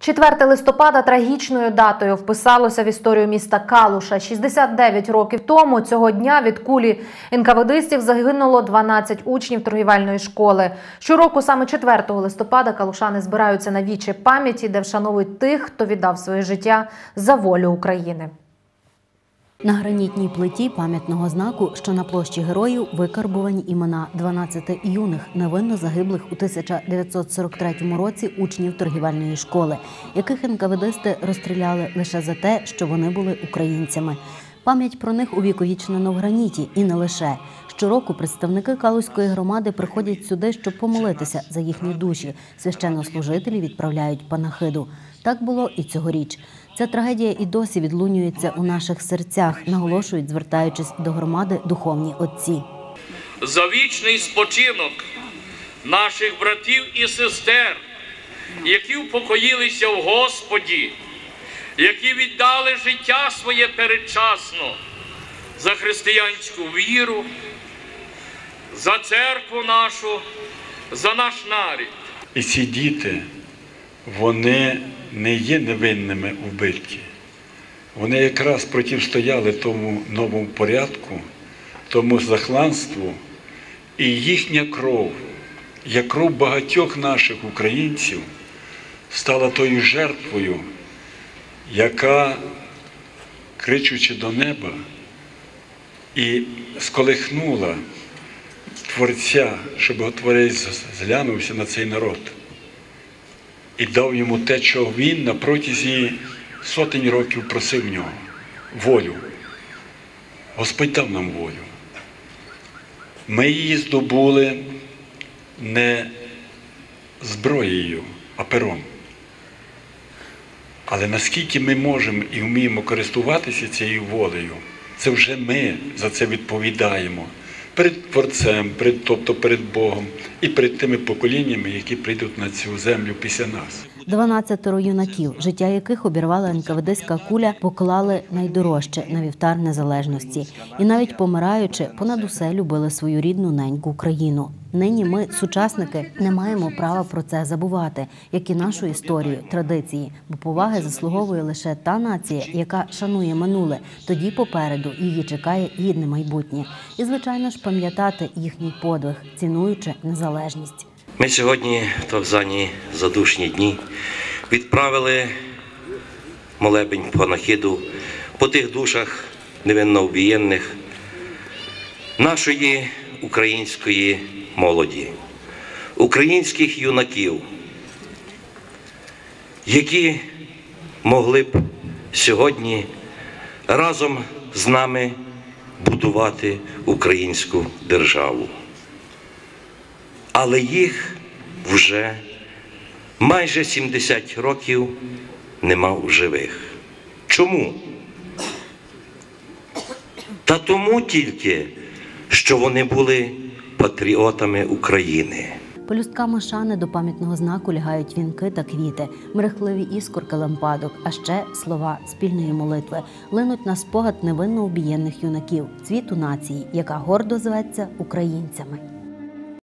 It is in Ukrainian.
4 листопада трагічною датою вписалося в історію міста Калуша. 69 років тому цього дня від кулі інкаведистів загинуло 12 учнів торгівельної школи. Щороку саме 4 листопада калушани збираються на вічі пам'яті, де вшановують тих, хто віддав своє життя за волю України. На гранітній плиті пам'ятного знаку, що на площі героїв, викарбувані імена 12 юних невинно загиблих у 1943 році учнів торгівельної школи, яких НКВДисти розстріляли лише за те, що вони були українцями. Пам'ять про них увіковічнено в граніті і не лише. Щороку представники Калузької громади приходять сюди, щоб помолитися за їхні душі. Священнослужителі відправляють панахиду. Так було і цьогоріч. Ця трагедія і досі відлунюється у наших серцях, наголошують, звертаючись до громади духовні отці. за вічний спочинок наших братів і сестер, які упокоїлися в Господі, які віддали життя своє передчасно за християнську віру, за церкву нашу, за наш нарід. І ці діти, вони не є невинними вбиті. Вони якраз протистояли тому новому порядку, тому захланству, і їхня кров, як кров багатьох наших українців, стала тою жертвою, яка, кричучи до неба, і сколихнула Творця, щоб Творець зглянувся на цей народ і дав йому те, чого він на протязі сотень років просив нього волю. Господь дав нам волю. Ми її здобули не зброєю, а пером. Але наскільки ми можемо і вміємо користуватися цією волею, це вже ми за це відповідаємо перед Творцем, перед, тобто перед Богом і перед тими поколіннями, які прийдуть на цю землю після нас. 12 юнаків, життя яких обірвала НКВДська куля, поклали найдорожче на вівтар незалежності, і навіть помираючи, понад усе любили свою рідну неньку Україну. Нині ми, сучасники, не маємо права про це забувати, як і нашу історію, традиції, бо поваги заслуговує лише та нація, яка шанує минуле. Тоді попереду її чекає гідне майбутнє, і звичайно ж пам'ятати їхній подвиг, цінуючи незалежність. Ми сьогодні в Тавзані задушні дні відправили молебень панахиду по тих душах невинно обієнних нашої української молоді, українських юнаків, які могли б сьогодні разом з нами будувати українську державу але їх вже майже 70 років нема в живих. Чому? Та тому тільки, що вони були патріотами України. Полюстками шани до пам'ятного знаку лягають вінки та квіти, мерехливі іскорки лампадок, а ще слова спільної молитви линуть на спогад невинно обієнних юнаків, цвіту нації, яка гордо зветься українцями.